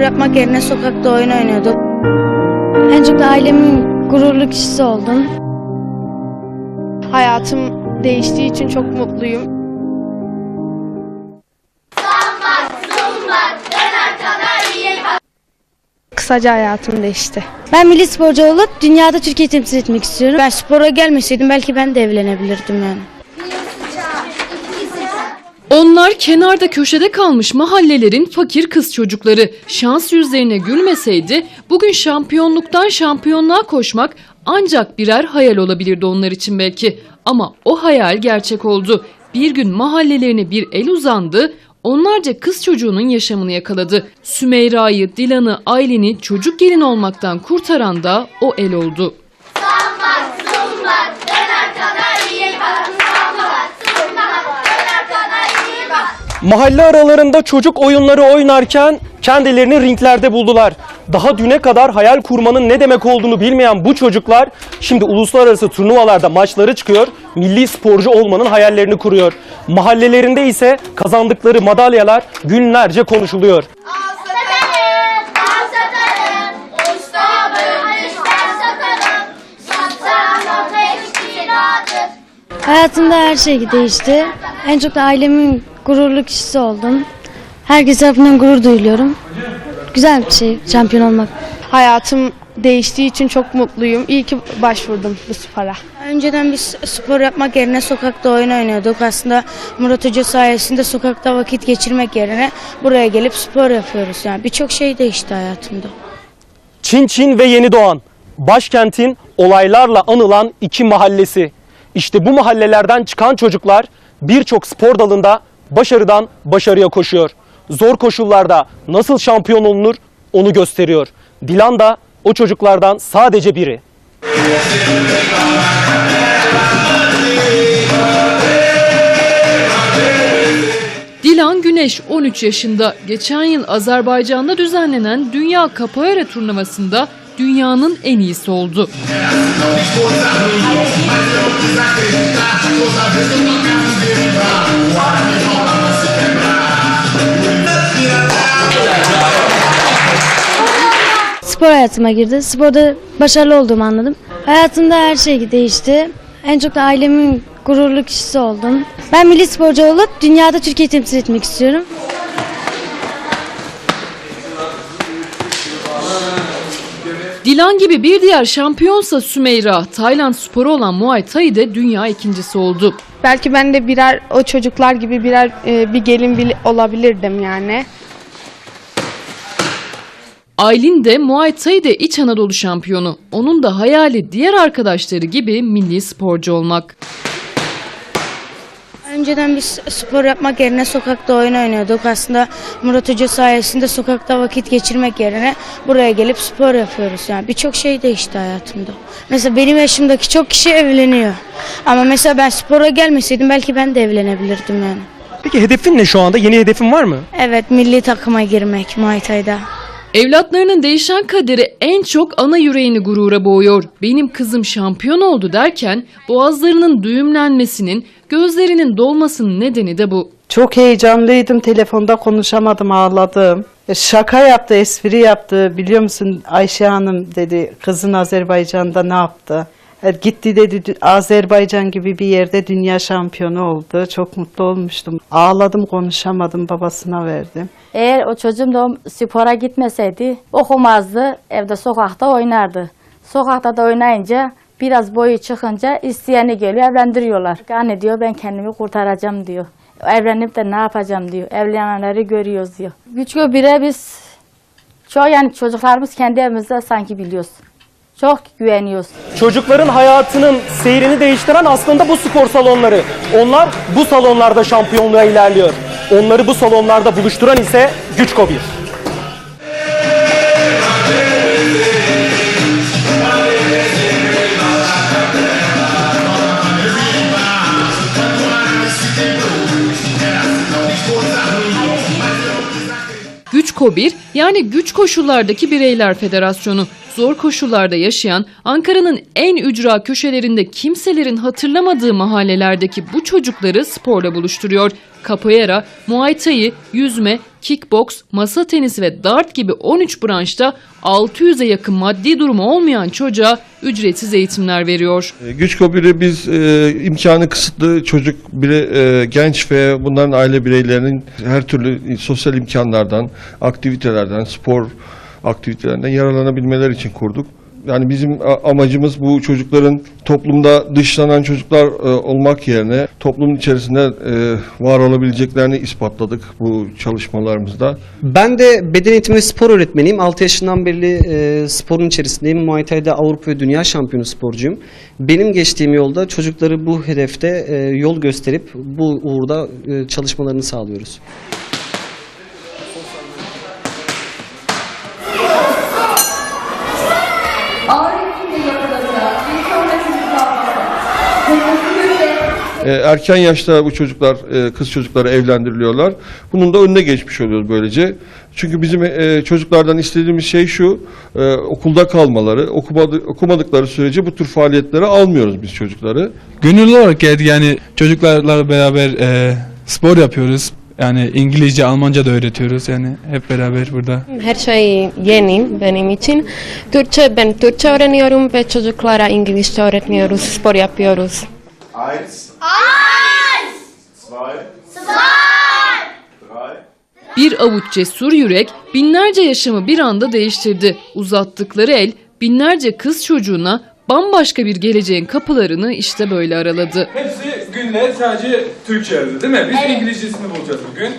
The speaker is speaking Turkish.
spor yapmak yerine sokakta oyun oynuyorduk. En çok da ailemin gururlu kişisi oldum. Hayatım değiştiği için çok mutluyum. Kısaca hayatım değişti. Ben milli sporcu olup dünyada Türkiye'yi temsil etmek istiyorum. Ben spora gelmeseydim belki ben de evlenebilirdim yani. Onlar kenarda köşede kalmış mahallelerin fakir kız çocukları. Şans yüzlerine gülmeseydi bugün şampiyonluktan şampiyonluğa koşmak ancak birer hayal olabilirdi onlar için belki. Ama o hayal gerçek oldu. Bir gün mahallelerine bir el uzandı, onlarca kız çocuğunun yaşamını yakaladı. Sümeyra'yı, Dilan'ı, Aylin'i çocuk gelin olmaktan kurtaran da o el oldu. Mahalle aralarında çocuk oyunları oynarken kendilerini ringlerde buldular. Daha düne kadar hayal kurmanın ne demek olduğunu bilmeyen bu çocuklar şimdi uluslararası turnuvalarda maçları çıkıyor, milli sporcu olmanın hayallerini kuruyor. Mahallelerinde ise kazandıkları madalyalar günlerce konuşuluyor. Hayatımda her şey değişti. En çok da ailemin gururlu kişisi oldum. Herkes tarafından gurur duyuyorum. Güzel bir şey şampiyon olmak. Hayatım değiştiği için çok mutluyum. İyi ki başvurdum bu spora. Önceden biz spor yapmak yerine sokakta oyun oynuyorduk. Aslında Murat Hoca sayesinde sokakta vakit geçirmek yerine buraya gelip spor yapıyoruz. Yani birçok şey değişti hayatımda. Çin Çin ve Yeni Doğan. Başkentin olaylarla anılan iki mahallesi. İşte bu mahallelerden çıkan çocuklar birçok spor dalında başarıdan başarıya koşuyor. Zor koşullarda nasıl şampiyon olunur onu gösteriyor. Dilan da o çocuklardan sadece biri. Dilan Güneş 13 yaşında. Geçen yıl Azerbaycan'da düzenlenen Dünya Capoeira turnuvasında dünyanın en iyisi oldu. Spor hayatıma girdi. Sporda başarılı olduğumu anladım. Hayatımda her şey değişti. En çok da ailemin gururlu kişisi oldum. Ben milli sporcu olup dünyada Türkiye'yi temsil etmek istiyorum. Dilan gibi bir diğer şampiyonsa Sümeyra, Tayland sporu olan Muay Thai'de dünya ikincisi oldu. Belki ben de birer o çocuklar gibi birer e, bir gelin bile olabilirdim yani. Aylin de Muay Thai'de İç Anadolu şampiyonu. Onun da hayali diğer arkadaşları gibi milli sporcu olmak. Önceden biz spor yapmak yerine sokakta oyun oynuyorduk. Aslında Murat Hoca sayesinde sokakta vakit geçirmek yerine buraya gelip spor yapıyoruz. Yani birçok şey değişti hayatımda. Mesela benim yaşımdaki çok kişi evleniyor. Ama mesela ben spora gelmeseydim belki ben de evlenebilirdim yani. Peki hedefin ne şu anda? Yeni hedefin var mı? Evet milli takıma girmek Muay Thai'da. Evlatlarının değişen kaderi en çok ana yüreğini gurura boğuyor. Benim kızım şampiyon oldu derken boğazlarının düğümlenmesinin, gözlerinin dolmasının nedeni de bu. Çok heyecanlıydım. Telefonda konuşamadım, ağladım. E, Şaka yaptı, espri yaptı. Biliyor musun Ayşe Hanım dedi, kızın Azerbaycan'da ne yaptı? Gitti dedi "Dü- Azerbaycan gibi bir yerde dünya şampiyonu oldu. Çok mutlu olmuştum. Ağladım, konuşamadım, babasına verdim. Eğer o çocuğum da spora gitmeseydi okumazdı, evde sokakta oynardı. Sokakta da oynayınca biraz boyu çıkınca isteyeni geliyor evlendiriyorlar. Anne diyor ben kendimi kurtaracağım diyor. Evlenip de ne yapacağım diyor. Evlenenleri görüyoruz diyor. Güçlü bire biz çoğu yani çocuklarımız kendi evimizde sanki biliyoruz. Çok güveniyoruz. Çocukların hayatının seyrini değiştiren aslında bu spor salonları. Onlar bu salonlarda şampiyonluğa ilerliyor. Onları bu salonlarda buluşturan ise Güç Kobir. Güç Kobir yani güç koşullardaki bireyler federasyonu. Zor koşullarda yaşayan Ankara'nın en ücra köşelerinde kimselerin hatırlamadığı mahallelerdeki bu çocukları sporla buluşturuyor. Capoeira, Muay Thai, yüzme, kickboks, masa tenisi ve dart gibi 13 branşta 600'e yakın maddi durumu olmayan çocuğa ücretsiz eğitimler veriyor. E, Güç Kobiri biz e, imkanı kısıtlı çocuk bire, e, genç ve bunların aile bireylerinin her türlü sosyal imkanlardan, aktivitelerden, spor aktivitelerinden yararlanabilmeleri için kurduk. Yani bizim amacımız bu çocukların toplumda dışlanan çocuklar e, olmak yerine toplumun içerisinde e, var olabileceklerini ispatladık bu çalışmalarımızda. Ben de beden eğitimi ve spor öğretmeniyim. 6 yaşından beri e, sporun içerisindeyim. Muay Thai'de Avrupa ve Dünya şampiyonu sporcuyum. Benim geçtiğim yolda çocukları bu hedefte e, yol gösterip bu uğurda e, çalışmalarını sağlıyoruz. E, erken yaşta bu çocuklar, e, kız çocukları evlendiriliyorlar. Bunun da önüne geçmiş oluyoruz böylece. Çünkü bizim e, çocuklardan istediğimiz şey şu, e, okulda kalmaları, okumadı, okumadıkları sürece bu tür faaliyetlere almıyoruz biz çocukları. Gönüllü olarak yani çocuklarla beraber e, spor yapıyoruz. Yani İngilizce, Almanca da öğretiyoruz yani hep beraber burada. Her şey yeni benim için. Türkçe, ben Türkçe öğreniyorum ve çocuklara İngilizce öğretmiyoruz, spor yapıyoruz. Eins. Eins. Zwei. Zwei. Drei. Bir avuç cesur yürek binlerce yaşamı bir anda değiştirdi. Uzattıkları el binlerce kız çocuğuna bambaşka bir geleceğin kapılarını işte böyle araladı. Hepsi günde sadece Türkçe yazdı değil mi? Biz evet. İngilizcesini bulacağız bugün.